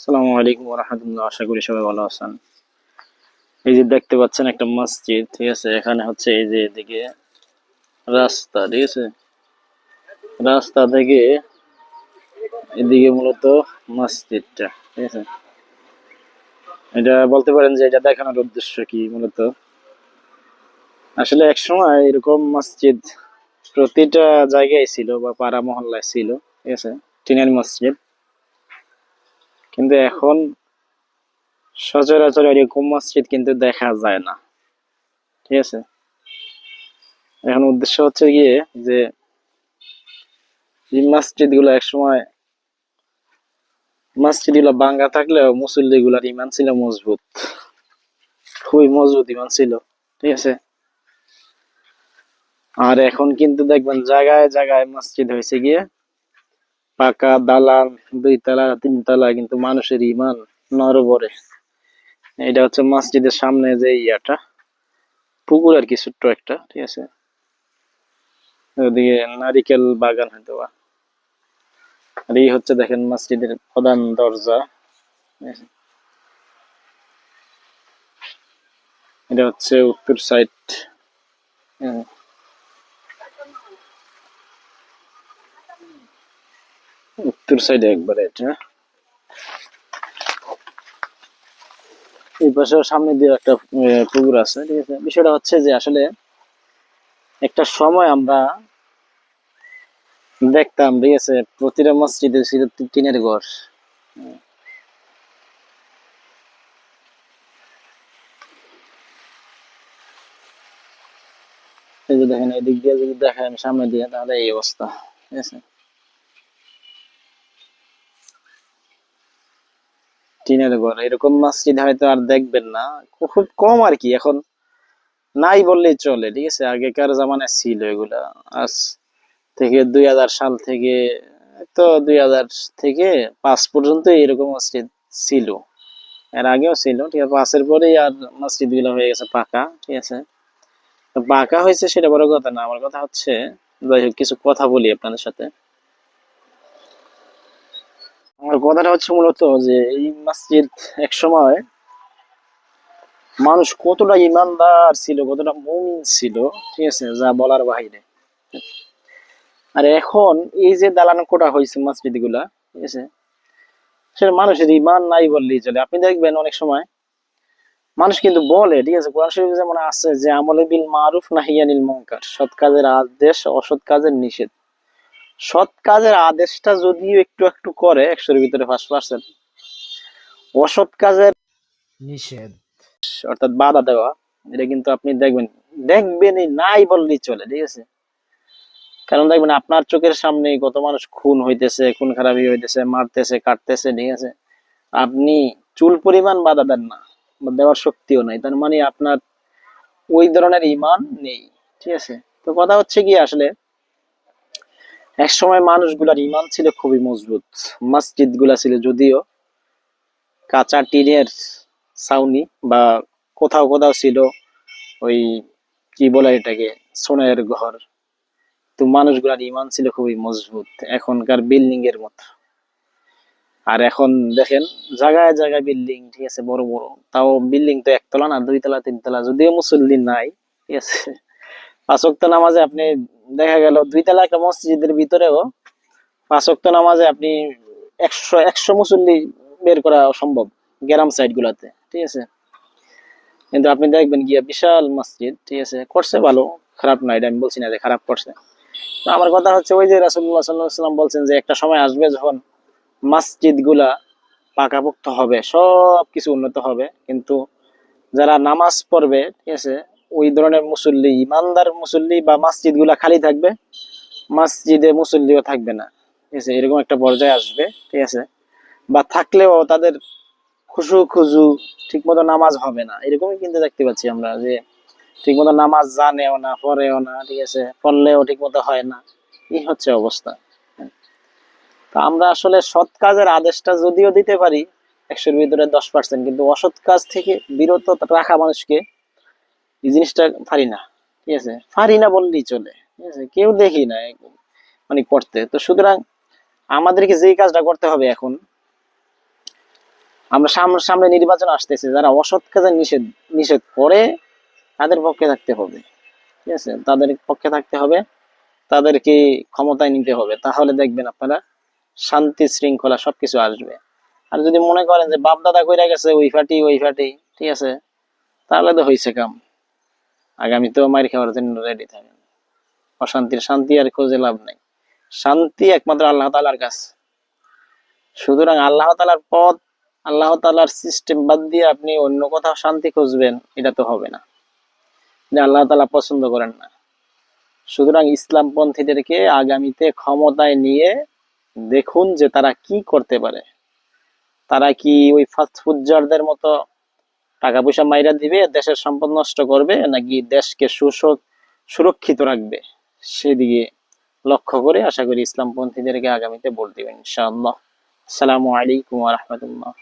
আসসালামু আলাইকুম রহমতুল্লাহ। আশা করি সবাই ভালো আছেন। এই যে দেখতে পাচ্ছেন একটা মসজিদ, ঠিক আছে? এখানে হচ্ছে এই যে এদিকে রাস্তা, ঠিক আছে? রাস্তা থেকে এদিকে মূলত মসজিদটা, ঠিক আছে? এটা বলতে পারেন যে এটা দেখানোর উদ্দেশ্য কি মূলত? আসলে একসময় এরকম মসজিদ প্রতিটা জায়গায় ছিল বা পাড়া মহল্লায় ছিল, ঠিক আছে? টিনের মসজিদ। কিন্তু এখন সচরাচর এরকম মসজিদ কিন্তু দেখা যায় না। ঠিক আছে? এখন উদ্দেশ্য হচ্ছে গিয়ে যে মসজিদগুলো একসময় মসজিদগুলো বাঙ্গা থাকলেও মুসল্লি গুলার ইমান ছিল মজবুত। খুবই মজবুত ইমান ছিল। ঠিক আছে? আর এখন কিন্তু দেখবেন জায়গায় জায়গায় মসজিদ হয়েছে গিয়ে পাকা দালান দুই তলা, তিন তলা কিন্তু মানুষের ইমান নরবরে। এটা হচ্ছে মসজিদের সামনে যে ইয়াটা, পুকুর আর কি ছোট্ট একটা, ঠিক আছে? ওদিকে নারিকেল বাগান হয়তো বা। আর এই হচ্ছে দেখেন মসজিদের প্রধান দরজা এটা হচ্ছে উত্তর সাইড উত্তর সাইডে একবারে এটা। এই পাশে সামনে দিয়ে একটা পুকুর আছে, ঠিক আছে? বিষয়টা হচ্ছে যে আসলে একটা সময় আমরা দেখতাম, ঠিক আছে, প্রতিটা মসজিদে ছিল টিনের ঘর। দেখেন এদিক দিয়ে যদি দেখেন সামনে দিয়ে, তাহলে এই অবস্থা, ঠিক আছে? টিনের ঘর এরকম মসজিদ হয়তো আর দেখবেন না। খুব কম আর কি, এখন নাই বললেই চলে, ঠিক আছে? আগেকার জামানায় ছিল এগুলা। আজ থেকে দুই হাজার সাল থেকে, তো দুই হাজার থেকে পাঁচ পর্যন্ত এরকম মসজিদ ছিল। এর আগেও ছিল, ঠিক আছে? পাঁচের পরেই আর মসজিদগুলো হয়ে গেছে পাকা, ঠিক আছে? পাকা হয়েছে সেটা বড় কথা না। আমার কথা হচ্ছে, যাই হোক, কিছু কথা বলি আপনাদের সাথে আমার কথাটা হচ্ছে মূলত যে এই মসজিদ এক সময় মানুষ কতটা ইমানদার ছিল, কতটা মুমিন ছিল, ঠিক আছে, যা বলার বাইরে আর এখন এই যে দালান কোটা হয়েছে মসজিদগুলা ঠিক আছে, সেটা মানুষের ইমান নাই বললেই চলে। আপনি দেখবেন অনেক সময় মানুষ কিন্তু বলে, ঠিক আছে, কোরআন শরীফ যেমন আছে যে, আমলে বিল মারুফ নাহিয়ানিল মুনকার সৎ কাজের আদেশ, অসৎ কাজের নিষেধ। সৎ কাজের আদেশটা যদিও একটু একটু করে একশোর ভিতরে ফার্স্ট পার্সেন্ট অসৎ কাজের নিষেধ। অর্থাৎ বাধা দেওয়া এটা কিন্তু আপনি দেখবেন। দেখবেনই নাই বললেই চলে ঠিক আছে? কারণ দেখবেন আপনার চোখের সামনে কত মানুষ খুন হইতেছে খুন খারাপি হইতেছে মারতেছে কাটতেছে ঠিক আছে? আপনি চুল পরিমাণ বাধা দেন না দেওয়ার শক্তিও নাই তার মানে আপনার ওই ধরনের ইমান নেই ঠিক আছে? তো কথা হচ্ছে কি আসলে এক সময় মানুষগুলার ইমান ছিল খুবই মজবুত। মসজিদগুলা ছিল যদিও কাঁচা টিনের ছাউনি বা কোথাও কোথাও ছিল ওই কি বলে এটাকে সোনার ঘর। তো মানুষগুলার ইমান ছিল খুবই মজবুত, এখনকার বিল্ডিং এর মতো। আর এখন দেখেন, জায়গায় জায়গায় বিল্ডিং, ঠিক আছে, বড় বড়। তাও বিল্ডিং তো একতলা না দুই দুইতলা, তিনতলা, যদিও মুসল্লি নাই, ঠিক আছে। পাঁচ ওয়াক্ত নামাজে আপনি দেখা গেল দুইতলা একটা মসজিদের ভিতরেও পাঁচ ওয়াক্ত নামাজে আপনি একশো একশো মুসল্লি বের করা অসম্ভব গ্রাম সাইড গুলাতে, ঠিক আছে? কিন্তু আপনি দেখবেন গিয়া বিশাল মসজিদ, ঠিক আছে? করছে ভালো, খারাপ না, এটা আমি বলছি না যে খারাপ করছে। তো আমার কথা হচ্ছে ওই যে রাসুল্লাহ সাল্লাম বলছেন যে একটা সময় আসবে যখন মসজিদগুলা পাকাপোক্ত হবে সব কিছু উন্নত হবে। কিন্তু যারা নামাজ পড়বে, ঠিক আছে ওই ধরনের মুসল্লি, ইমানদার মুসল্লি বা মসজিদগুলা খালি থাকবে, মসজিদে মুসল্লিও থাকবে না। ঠিক আছে, এরকম একটা পর্যায়ে আসবে, ঠিক আছে? বা থাকলেও তাদের খুশু খুজু ঠিক মতো নামাজ হবে না, এরকমই কিন্তু দেখতে পাচ্ছি আমরা যে ঠিক মতো নামাজ জানেও না, পড়েও না, ঠিক আছে? পড়লেও ঠিক মতো হয় না, এই হচ্ছে অবস্থা। তো আমরা আসলে সৎ কাজের আদেশটা যদিও দিতে পারি, একশোর ভিতরে দশ পার্সেন্ট কিন্তু অসৎ কাজ থেকে বিরত রাখা মানুষকে এই জিনিসটা পারি না, ঠিক আছে? পারি না বললেই চলে, ঠিক আছে? কেউ দেখি না মানে করতে। তো সুতরাং আমাদেরকে যেই কাজটা করতে হবে এখন, আমরা সামনে সামনে নির্বাচন আসতেছে, যারা অসৎ কাজে নিষেধ নিষেধ করে, তাদের পক্ষে থাকতে হবে, ঠিক আছে? তাদের পক্ষে থাকতে হবে, তাদেরকে ক্ষমতায় নিতে হবে। তাহলে দেখবেন আপনারা শান্তি শৃঙ্খলা সবকিছু আসবে। আর যদি মনে করেন যে বাপ দাদা কইরা গেছে, ওই ফাটি ওই ফাটি, ঠিক আছে? তাহলে তো হয়েছে কাম। আগামী তো মার খাওয়ার জন্য রেডি থাকেন। অশান্তির শান্তি আর খোঁজে লাভ নাই। শান্তি একমাত্র আল্লাহ তালার কাছে। সুতরাং আল্লাহ তালার পথ, আল্লাহ তালার সিস্টেম বাদ দিয়ে আপনি অন্য কোথাও শান্তি খুঁজবেন, এটা তো হবে না। আল্লাহ তালা পছন্দ করেন না। সুতরাং ইসলাম পন্থীদেরকে আগামীতে ক্ষমতায় নিয়ে দেখুন যে তারা কি করতে পারে। তারা কি ওই ফাস্ট ফুডজারদের মতো টাকা পয়সা মাইরা দিবে, দেশের সম্পদ নষ্ট করবে, নাকি দেশকে সুশোক সুরক্ষিত রাখবে? সেদিকে লক্ষ্য করে আশা করি ইসলামপন্থীদেরকে আগামীতে ভোট দিবেন, ইনশাআল্লাহ। আসসালামু আলাইকুম ওয়া রাহমাতুল্লাহ।